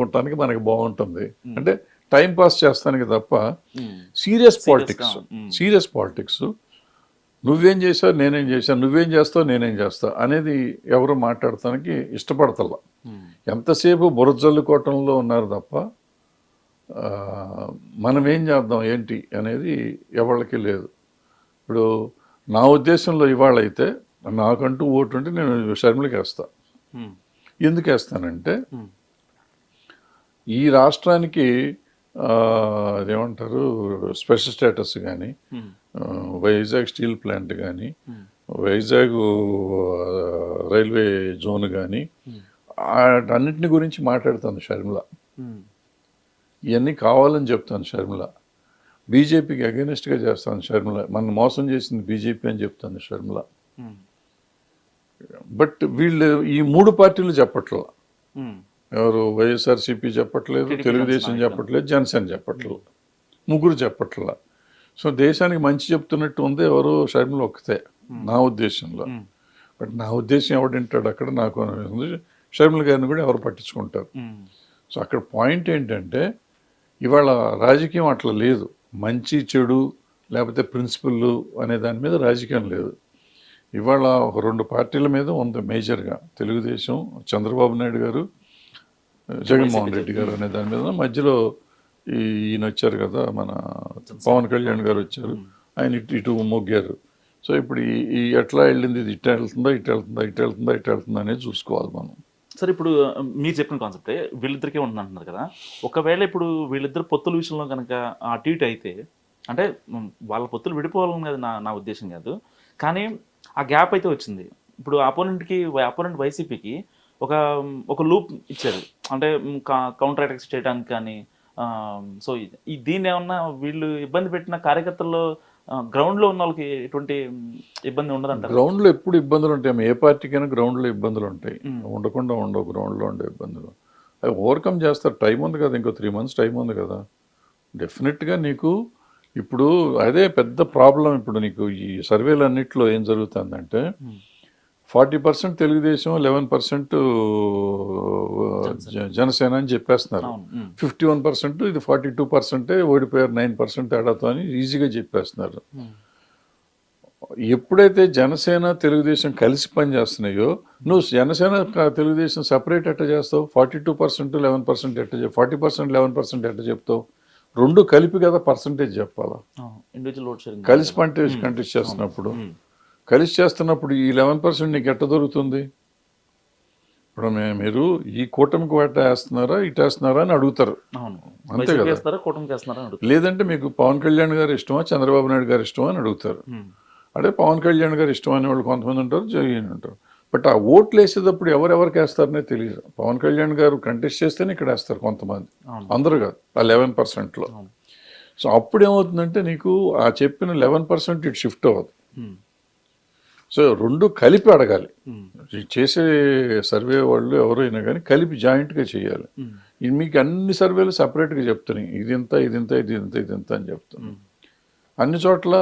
మాట్లాడుకోవటానికి మనకి బాగుంటుంది అంటే టైం పాస్ చేస్తానికి తప్ప. Serious politics. సీరియస్ పాలిటిక్స్ నువ్వేం చేసావు నేనేం చేశాను నువ్వేం చేస్తావు నేనేం చేస్తా అనేది ఎవరు మాట్లాడటానికి ఇష్టపడతల్లా. ఎంతసేపు బురజల్లుకోవటంలో ఉన్నారు తప్ప మనం ఏం చేద్దాం ఏంటి అనేది ఎవరికి లేదు ఇప్పుడు నా ఉద్దేశంలో ఇవాళ అయితే నాకంటూ ఓటు ఉంటే నేను షర్మిలకి వేస్తా. ఎందుకు వేస్తానంటే. ఈ రాష్ట్రానికి అదేమంటారు స్పెషల్ స్టేటస్ కానీ. వైజాగ్ స్టీల్ ప్లాంట్ కానీ. వైజాగ్ రైల్వే జోన్ కానీ. అన్నింటిని గురించి మాట్లాడుతాను షర్మిల. ఇవన్నీ కావాలని చెప్తాను షర్మిల బీజేపీకి అగెనిస్ట్గా చేస్తాను షర్మిల మన మోసం చేసింది బీజేపీ అని చెప్తాను షర్మిల. బట్ వీళ్ళు ఈ మూడు పార్టీలు చెప్పట్లా. ఎవరు వైఎస్ఆర్సీపీ చెప్పట్లేదు తెలుగుదేశం చెప్పట్లేదు జనసేన చెప్పట్లేదు. ముగ్గురు చెప్పట్లా. సో దేశానికి మంచి చెప్తున్నట్టు ఉంది ఎవరు షర్మిల ఒక్కతే నా ఉద్దేశంలో. బట్ నా ఉద్దేశం ఎవడు వింటాడు అక్కడ నాకు. షర్మిల గారిని కూడా ఎవరు పట్టించుకుంటారు. సో అక్కడ పాయింట్ ఏంటంటే ఇవాళ రాజకీయం అట్లా లేదు. మంచి చెడు లేకపోతే ప్రిన్సిపల్ అనే దాని మీద రాజకీయం లేదు. ఇవాళ రెండు పార్టీల మీద ఉంది మేజర్గా తెలుగుదేశం చంద్రబాబు నాయుడు గారు జగన్మోహన్ రెడ్డి గారు అనే దాని మీద మధ్యలో ఈయన వచ్చారు కదా మన పవన్ కళ్యాణ్ గారు వచ్చారు. ఆయన ఇటు ఇటు మొగ్గారు. సో ఇప్పుడు ఈ ఎట్లా వెళ్ళింది ఇది ఇటు వెళ్తుందా ఇటు వెళ్తుందా ఇటు వెళ్తుందా ఇటు వెళ్తుందా అనేది చూసుకోవాలి మనం. సరే ఇప్పుడు మీరు చెప్పిన కాన్సెప్టే వీళ్ళిద్దరికే ఉంటుంది అంటున్నారు కదా. ఒకవేళ ఇప్పుడు వీళ్ళిద్దరు పొత్తుల విషయంలో కనుక అటు ఇటు అయితే అంటే వాళ్ళ పొత్తులు విడిపోవాలని కదా నా నా ఉద్దేశం కాదు. కానీ ఆ గ్యాప్ అయితే వచ్చింది. ఇప్పుడు అపోనెంట్కి అపోనెంట్ వైసీపీకి ఒక ఒక లూప్ ఇచ్చారు. అంటే కౌంటర్ అటాక్స్ చేయడానికి కానీ సో ఈ దీన్ని ఏమన్నా వీళ్ళు ఇబ్బంది పెట్టిన కార్యకర్తల్లో గ్రౌండ్లో ఉన్న వాళ్ళకి ఎటువంటి ఇబ్బంది ఉండదంటారు? గ్రౌండ్లో ఎప్పుడు ఇబ్బందులు ఉంటాయి. ఏ పార్టీకైనా గ్రౌండ్లో ఇబ్బందులు ఉంటాయి. ఉండకుండా ఉండవు. గ్రౌండ్లో ఉండే ఇబ్బందులు. అవి ఓవర్కమ్ చేస్తారు. టైం ఉంది కదా. ఇంకో త్రీ మంత్స్ టైం ఉంది కదా. డెఫినెట్గా నీకు ఇప్పుడు అదే పెద్ద ప్రాబ్లం ఇప్పుడు నీకు ఈ సర్వేలు అన్నిట్లో ఏం జరుగుతుందంటే. Forty percent Telugu Desam eleven percent Janasena. అని చెప్పేస్తున్నారు. ఫిఫ్టీ వన్ పర్సెంట్ ఇది ఫార్టీ టూ పర్సెంటే ఓడిపోయారు నైన్ పర్సెంట్ తేడాతో అని ఈజీగా చెప్పేస్తున్నారు. ఎప్పుడైతే జనసేన తెలుగుదేశం కలిసి పనిచేస్తున్నాయో నువ్వు జనసేన తెలుగుదేశం సపరేట్ ఎట్ట చేస్తావు? Forty two percent eleven percent ఎట్ట ఫార్టీ పర్సెంట్ లెవెన్ పర్సెంట్ ఎట్ట చెప్తావు? రెండు కలిపి కదా పర్సంటేజ్ చెప్పాలా? కలిసి పంటేజ్ కంటెస్ట్ చేస్తున్నప్పుడు. కలిసి చేస్తున్నప్పుడు ఈ లెవెన్ పర్సెంట్ నీకు ఎట్ట దొరుకుతుంది ఇప్పుడు మీరు ఈ కూటమికి వాట వేస్తున్నారా ఇటు వేస్తున్నారా అని అడుగుతారు అంతే కదా. లేదంటే మీకు పవన్ కళ్యాణ్ గారు ఇష్టమా చంద్రబాబు నాయుడు గారు ఇష్టమా అని అడుగుతారు. అంటే పవన్ కళ్యాణ్ గారు ఇష్టం అనే వాళ్ళు కొంతమంది ఉంటారు జగన్ ఉంటారు బట్ ఆ ఓట్లు వేసేటప్పుడు ఎవరెవరికి వేస్తారనే తెలియదు పవన్ కళ్యాణ్ గారు కంటెస్ట్ చేస్తేనే ఇక్కడ వేస్తారు కొంతమంది. అందరూ కాదు ఆ లెవెన్ పర్సెంట్లో. సో అప్పుడు ఏమవుతుందంటే నీకు ఆ చెప్పిన లెవెన్ పర్సెంట్ ఇటు షిఫ్ట్ అవ్వదు. సో రెండు కలిపి అడగాలి. చేసే సర్వే వాళ్ళు ఎవరైనా కానీ కలిపి జాయింట్గా చేయాలి. మీకు అన్ని సర్వేలు సపరేట్గా చెప్తున్నాయి. ఇది ఇంత ఇది ఇంత ఇది ఇంత ఇది ఇంత అని చెప్తున్నాయి. ఉమ్. అన్ని చోట్ల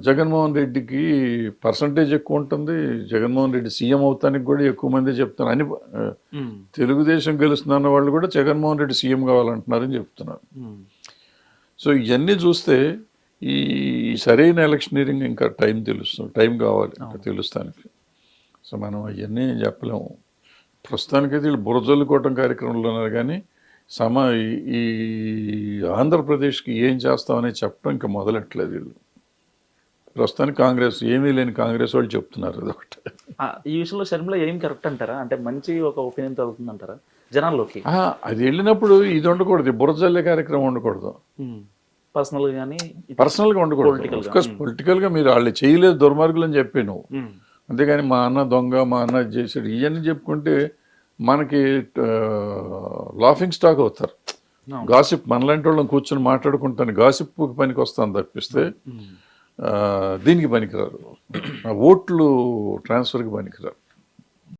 జగన్మోహన్ రెడ్డికి పర్సంటేజ్ ఎక్కువ ఉంటుంది. జగన్మోహన్ రెడ్డి సీఎం అవుతానికి కూడా ఎక్కువ మంది చెప్తున్నారు. అని. తెలుగుదేశం గెలుస్తున్న వాళ్ళు కూడా జగన్మోహన్ రెడ్డి సీఎం కావాలంటున్నారని చెప్తున్నారు. సో ఇవన్నీ చూస్తే ఈ సరైన ఎలక్షనీరింగ్ ఇంకా టైం తెలుస్తుంది టైం కావాలి ఇంకా తెలుస్తానికి. సో మనం అవన్నీ చెప్పలేము. ప్రస్తుతానికైతే వీళ్ళు బురజల్లుకోవటం కార్యక్రమంలో ఉన్నారు కానీ సమ ఈ- ఆంధ్రప్రదేశ్కి ఏం చేస్తామని చెప్పడం ఇంకా మొదలెట్లేదు వీళ్ళు. ప్రస్తుతానికి కాంగ్రెస్ ఏమీ లేని కాంగ్రెస్ వాళ్ళు చెప్తున్నారు అదొకటి. ఈ విషయంలో షర్మిల ఏం కరెక్ట్ అంటారా? అంటే మంచి ఒక ఒపీనియన్ తగ్గుతుంది అంటారా జనాల్లోకి అది వెళ్ళినప్పుడు ఇది ఉండకూడదు బురజల్లే కార్యక్రమం ఉండకూడదు. పర్సనల్ గానీ పర్సనల్గా ఉండకూడదు Political గా. అఫ్కోర్స్ పొలిటికల్గా మీరు వాళ్ళు చేయలేదు దుర్మార్గులు అని చెప్పి నువ్వు ఉమ్. అంతేగాని మా అన్న దొంగ మా అన్న చేసాడు ఇవన్నీ చెప్పుకుంటే మనకి లాఫింగ్ స్టాక్ అవుతారు. గాసిప్ మనలాంటి వాళ్ళని కూర్చొని మాట్లాడుకుంటాను గాసిప్ పనికి వస్తాను తప్పిస్తే. ఆ, దీనికి పనికిరారు ఆ ఓట్లు ట్రాన్స్ఫర్కి పనికిరారు